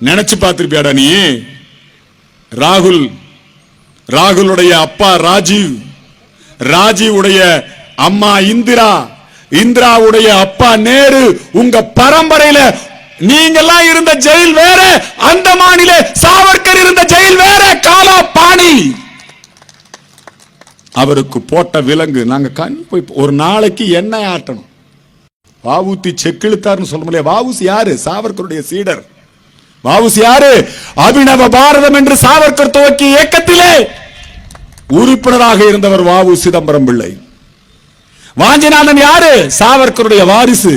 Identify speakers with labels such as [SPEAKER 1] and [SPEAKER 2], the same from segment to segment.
[SPEAKER 1] நினைச்சு பார்த்திருப்பியாடா நீ? ராகுல் ராகுலுடைய அப்பா ராஜீவ் ராஜீவ் உடைய அம்மா இந்திரா இந்திராவுடைய அப்பா நேரு உங்க பரம்பரையில நீங்கெல்லாம் இருந்த ஜெயில் வேற அந்த மாநில சாவர்கர் இருந்த ஜெயில் வேற காலா பாணி அவருக்கு போட்ட விலங்கு நாங்க கண் போய் ஒரு நாளைக்கு எண்ணெய் ஆட்டணும். வாவூத்தி செக்கிழுத்தார்னு சொல்ல முடியாது வாவூசி யாரு? சாவர்கருடைய சீடர். வாவுசி யாரு அபிநவ பாரதம் என்று சாவர்கர் துவக்கிய இயக்கத்திலே உறுப்பினராக இருந்தவர் வாவு சிதம்பரம் பிள்ளை. வாஞ்சிநாதன் யாரு? சாவர்கருடைய வாரிசு.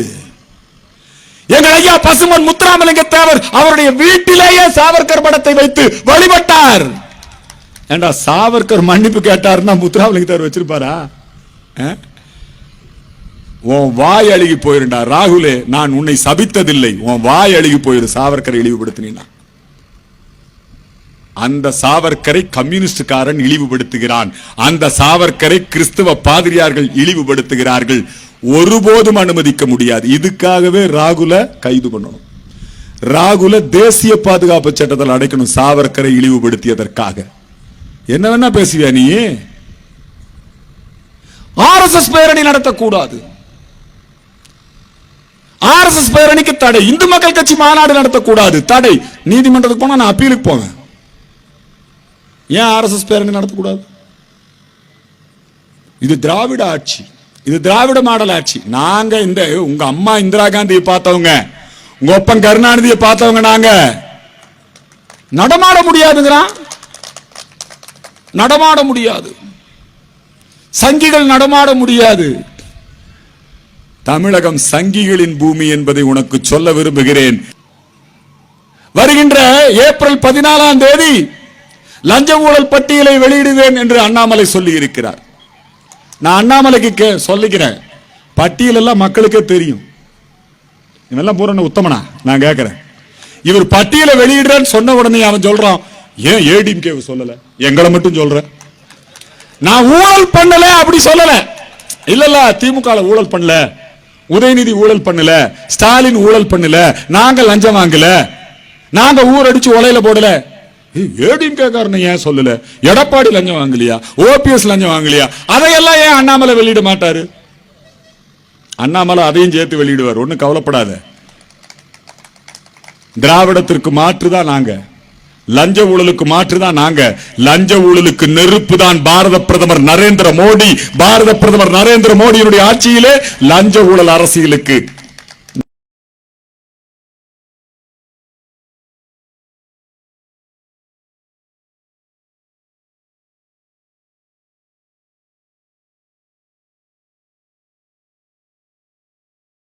[SPEAKER 1] எங்கள் ஐயா பசுமன் முத்துராமலிங்க தேவர் அவருடைய வீட்டிலேயே சாவர்கர் படத்தை வைத்து வழிபட்டார். ஏண்டா சாவர்கர் மன்னிப்பு கேட்டாருன்னா முத்துராமலிங்க தேவர் வச்சிருப்பாரா? உன் வாய் அழுகி போயிருண்டா. ராகுலே நான் உன்னை சபித்ததில்லை. உன் வாய் அழுகி போயிரு. சாவர்கரை இழிவுபடுத்தினா அந்த சாவர்கரை கம்யூனிஸ்டுக்காரன் இழிவுபடுத்துகிறான். அந்த சாவர்கரை கிறிஸ்துவ பாதிரியார்கள் இழிவுபடுத்துகிறார்கள். ஒருபோதும் அனுமதிக்க முடியாது. இதுக்காகவே ராகுல கைது பண்ணணும். ராகுல தேசிய பாதுகாப்பு சட்டத்தில் அடைக்கணும் சாவர்கரை இழிவுபடுத்தியதற்காக. என்ன வேணா பேசுவியா நீ? ஆர்எஸ்எஸ் பேரணி நடத்தக்கூடாது. ஆர்எஸ்எஸ் பேரணிக்கு தடை. இந்து மக்கள் கட்சி மாநாடு நடத்தக்கூடாது. தடை. நீதிமன்றத்துக்கு போனா நான் அப்பீலுக்கு போவேன். ஏன் ஆர்எஸ்எஸ் பேரணி நடத்தக்கூடாது? இது திராவிட ஆட்சி. இது திராவிட மாடல் ஆட்சி. நாங்க இந்த உங்க அம்மா இந்திரா காந்தியை பார்த்தவங்க உங்க ஒப்பன் கருணாநிதியை பார்த்தவங்க நாங்க. நடமாட முடியாதுங்கிறான் நடமாட முடியாது. சங்கிகள் நடமாட முடியாது. தமிழகம் சங்கிகளின் பூமி என்பதை உனக்கு சொல்ல விரும்புகிறேன். வருகின்ற ஏப்ரல் பதினாலாம் தேதி லஞ்ச ஊழல் பட்டியலை வெளியிடுவேன் என்று அண்ணாமலை சொல்லி இருக்கிறார் நான் அண்ணாமலைக்கு கே- சொல்லிக்கிறேன் பட்டியல் எல்லாம் மக்களுக்கே தெரியும். இவெல்லாம் பூரண உத்தமனா? நான் கேட்கிறேன் இவர் பட்டியலை வெளியிடுறேன்னு சொன்ன உடனே அவன் சொல்றான் ஏன் ஏடிஎம்கே சொல்லல? எங்களை மட்டும் சொல்ற. நான் ஊழல் பண்ணல அப்படி சொல்லல. இல்ல இல்ல திமுக ஊழல் பண்ணல. உதயநிதி ஊழல் பண்ணல ஸ்டாலின் ஊழல் பண்ணல நாங்க லஞ்சம் வாங்கல நாங்க ஊரடிச்சு ஒலையில போடல. ஏடிஎம் காரன் ஏன் சொல்லல? எடப்பாடி லஞ்சம் வாங்கலையா? ஓபிஎஸ் லஞ்சம் வாங்கலையா? அதையெல்லாம் ஏன் அண்ணாமலை வெளியிட மாட்டாரு? அண்ணாமலை அதையும் சேர்த்து வெளியிடுவார் ஒன்னும் கவலைப்படாத. திராவிடத்திற்கு மாற்றுதான் நாங்க. லஞ்ச ஊழலுக்கு மாற்றுதான் நாங்க. லஞ்ச ஊழலுக்கு நெருப்பு தான் பாரத பிரதமர் நரேந்திர மோடி. பாரத பிரதமர் நரேந்திர மோடியினுடைய ஆட்சியிலே லஞ்ச ஊழல் அரசியலுக்கு